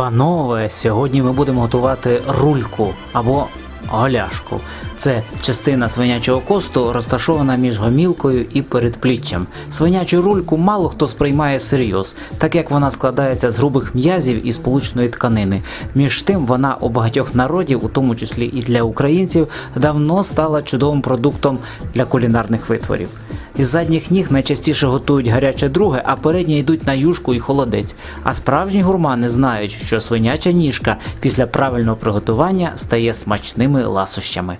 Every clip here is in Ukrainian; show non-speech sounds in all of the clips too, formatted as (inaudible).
Панове, сьогодні ми будемо готувати рульку або голяшку. Це частина свинячого косту, розташована між гомілкою і передпліччям. Свинячу рульку мало хто сприймає всерйоз, так як вона складається з грубих м'язів і сполучної тканини. Між тим, вона у багатьох народів, у тому числі і для українців, давно стала чудовим продуктом для кулінарних витворів. Із задніх ніг найчастіше готують гаряче друге, а передні йдуть на юшку і холодець. А справжні гурмани знають, що свиняча ніжка після правильного приготування стає смачними ласощами.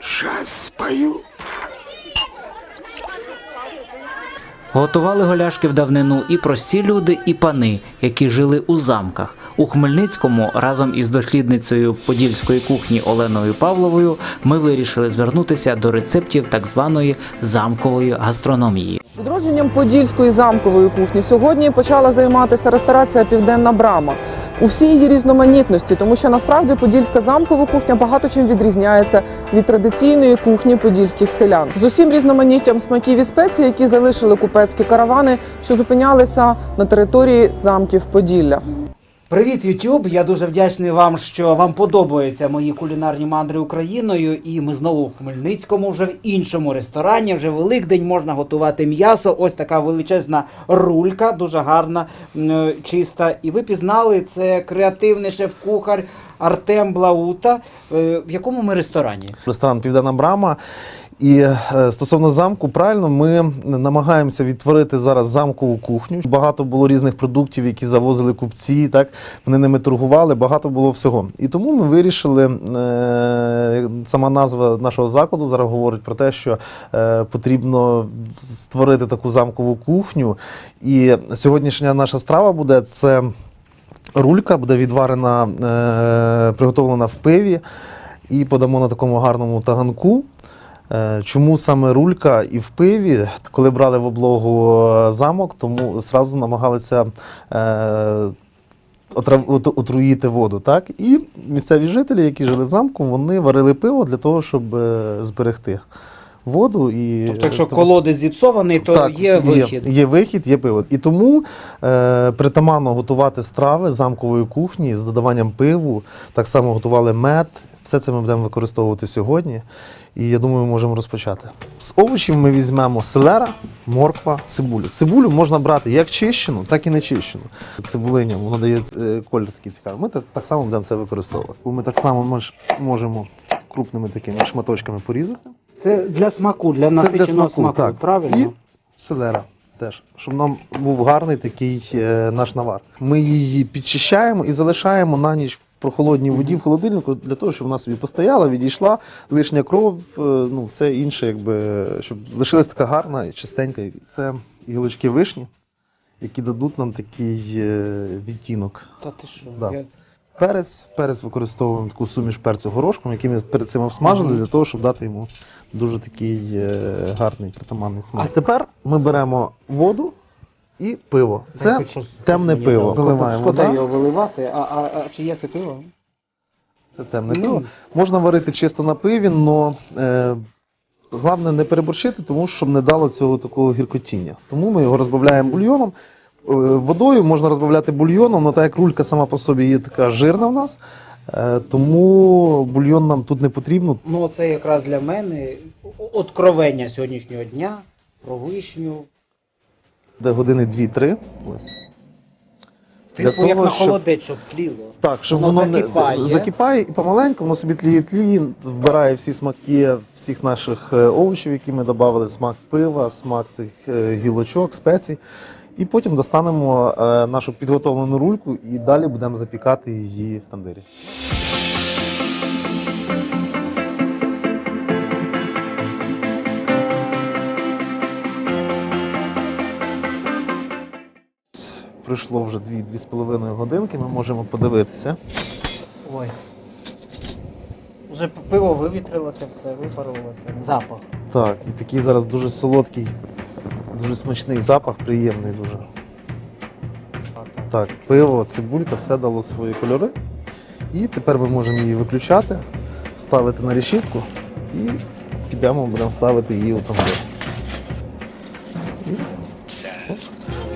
Сейчас спою. Готували голяшки в давнину і прості люди, і пани, які жили у замках. У Хмельницькому разом із дослідницею подільської кухні Оленою Павловою ми вирішили звернутися до рецептів так званої замкової гастрономії. Відродженням подільської замкової кухні сьогодні почала займатися ресторація Південна Брама у всій її різноманітності, тому що насправді подільська замкова кухня багато чим відрізняється від традиційної кухні подільських селян з усім різноманіттям смаків і спецій, які залишили купецькі каравани, що зупинялися на території замків Поділля. Привіт, YouTube! Я дуже вдячний вам, що вам подобаються мої кулінарні мандри Україною. І ми знову в Хмельницькому, вже в іншому ресторані. Вже Великдень можна готувати м'ясо. Ось така величезна рулька, дуже гарна, е, чиста. І ви пізнали це креативний шеф-кухар Артем Блаута. Е, В якому ми ресторані? ресторан Південна Брама. І е, стосовно замку, правильно, ми намагаємося відтворити зараз замкову кухню. Багато було різних продуктів, які завозили купці, так вони ними торгували, багато було всього. І тому ми вирішили, е, сама назва нашого закладу зараз говорить про те, що потрібно створити таку замкову кухню. І сьогоднішня наша страва буде це рулька, буде відварена, е, приготовлена в пиві і подамо на такому гарному таганку. Е, Чому саме рулька і в пиві, коли брали в облогу е, замок, тому зразу намагалися е, отруїти воду. Так? І місцеві жителі, які жили в замку, вони варили пиво для того, щоб е, зберегти воду. І, Тобто, якщо тому- колодець зіпсований, то є вихід. Є, є вихід, є пиво. І тому е, притаманно готувати страви замкової кухні з додаванням пиву. Так само готували мед. Все це ми будемо використовувати сьогодні. І я думаю, ми можемо розпочати. З овочів ми візьмемо селера, морква, цибулю. Цибулю можна брати як чищену, так і не чищену. Цибулиня, воно дає е, колір такий цікавий. Ми так, так само будемо це використовувати. Ми так само мож- можемо крупними такими шматочками порізати. Це для смаку, для Це для насиченого смаку, смаку, так. правильно? І селера теж, щоб нам був гарний такий е, наш навар. Ми її підчищаємо і залишаємо на ніч в прохолодній воді в холодильнику для того, щоб вона собі постояла, відійшла, лишня кров, е, ну все інше, якби щоб лишилась така гарна і чистенька. Це гілочки вишні, які дадуть нам такий е, відтінок. Та ти що? Да. Я- Перець, перець використовуємо таку суміш перцю горошком, який ми перед цим обсмажили, для того, щоб дати йому дуже такий е, гарний притаманний смак. А тепер ми беремо воду і пиво. Це темне пиво. дало. Доливаємо Шкода вода. його виливати, а, а, а чи є це пиво? Це темне Ну. пиво. Можна варити чисто на пиві, але е, головне не переборщити, тому що щоб не дало цього такого гіркотіння. Тому ми його розбавляємо бульйоном. Е, Водою можна розбавляти бульйоном, але так як рулька сама по собі є така жирна в нас, е, тому бульйон нам тут не потрібно. Ну, це якраз для мене откровення сьогоднішнього дня про вишню. Де години 2-3. Для Типу, як того, на щоб- холодець, щоб тліло. Так, щоб Воно воно, закипає. не закипає і помаленьку, воно собі тліє тліє, вбирає всі смаки всіх наших е, овочів, які ми додали, смак пива, смак цих гілочок, спецій. І потім достанемо е, нашу підготовлену рульку і далі будемо запікати її в тандирі. Пройшло вже 2-2,5 годинки, ми можемо подивитися. Ой. Вже пиво вивітрилося, все, випарувалося. Запах. Так, і такий зараз дуже солодкий, дуже смачний запах, приємний дуже. Так, пиво, цибулька, все дало свої кольори. І тепер ми можемо її виключати, ставити на решітку і підемо, будемо ставити її у.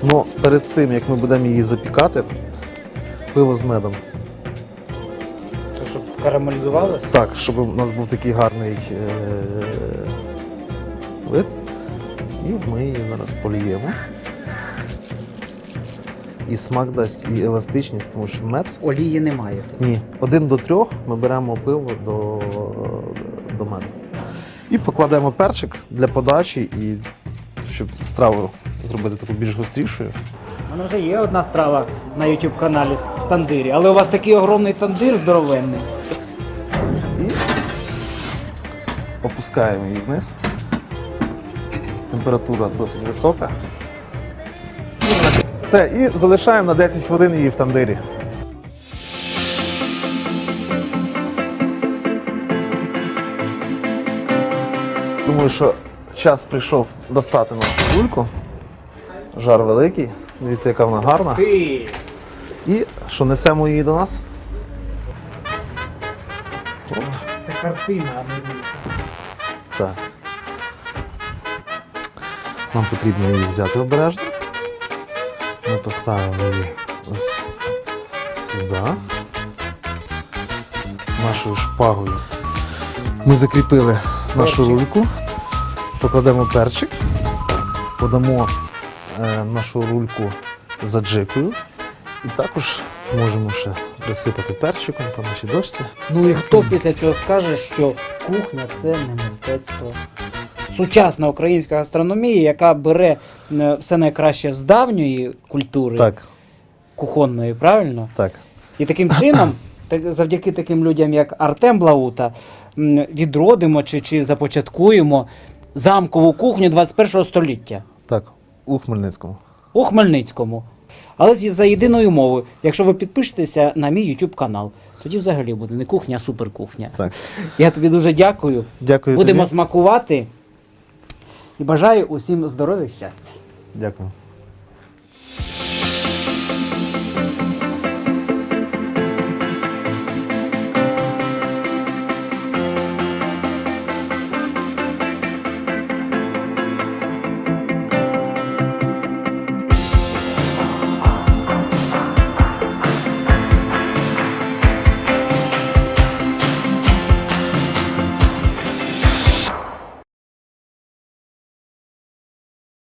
Ну, перед цим, як ми будемо її запікати, пиво з медом. Це щоб карамелізувалося? Так, щоб у нас був такий гарний е- вид. І ми її зараз поліємо. І смак дасть, і еластичність, тому що мед. Олії немає. Ні, один до трьох ми беремо пиво до, до меду. І покладемо перчик для подачі, і щоб страву зробити таку більш гострішою. У мене вже є одна страва на YouTube каналі в тандирі, але у вас такий огромний тандир здоровенний. І опускаємо її вниз. Температура досить висока. Все, і залишаємо на 10 хвилин її в тандирі. Думаю, що час прийшов достати нашу кульку. Жар великий. Дивіться, яка вона гарна. І що несемо її до нас? Це картина, а не. Так. Нам потрібно її взяти обережно. Ми поставимо її ось сюди. Нашою шпагою. Ми закріпили нашу Перчик. рульку. Покладемо перчик, подамо е, нашу рульку за джикою. І також можемо ще присипати перчиком по нашій дошці. Ну і хто після цього скаже, що кухня це не мистецтво? Сучасна українська гастрономія, яка бере е, все найкраще з давньої культури Так, кухонної, правильно? так. І таким чином, (coughs) завдяки таким людям, як Артем Блаута, відродимо чи, чи започаткуємо замкову кухню 21 століття Так, у Хмельницькому. у Хмельницькому. Але за єдиною мовою, якщо ви підпишетеся на мій YouTube канал, тоді взагалі буде не кухня, а суперкухня. Так. Я тобі дуже дякую. Дякую Будемо тобі. смакувати. І бажаю усім здоров'я і щастя. Дякую.